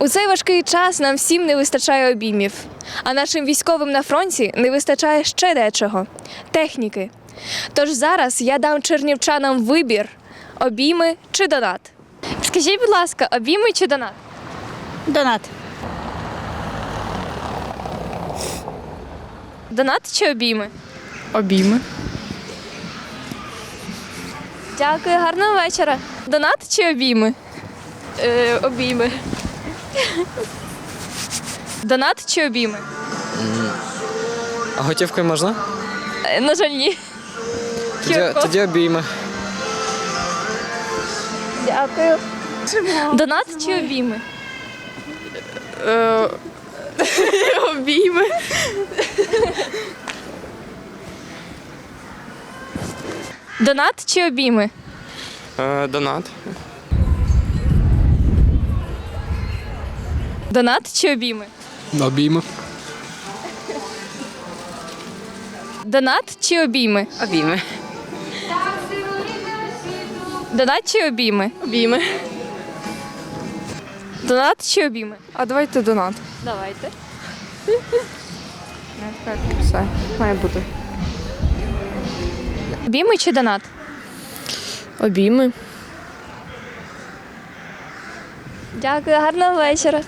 У цей важкий час нам всім не вистачає обіймів, а нашим військовим на фронті не вистачає ще дечого техніки. Тож зараз я дам чернівчанам вибір: обійми чи донат. Скажіть, будь ласка, обійми чи донат? Донат. Донат чи обійми? Обійми. Дякую, гарного вечора. Донат чи обійми? Е, обійми. Донат чи обійми? А готівкою можна? Е, На жаль, ні. Тоді, тоді обійми. Дякую. Донат чи обійми? Е, обійми. Донат чи обійми? Е, донат. Донат чи обійми? Обійми. Донат чи обійми? Обійми. Донат чи обійми? Обійми. Донат чи обійми? А давайте донат. Давайте. Все, має бути. Обійми чи донат? Обійми. Дякую, гарного вечора.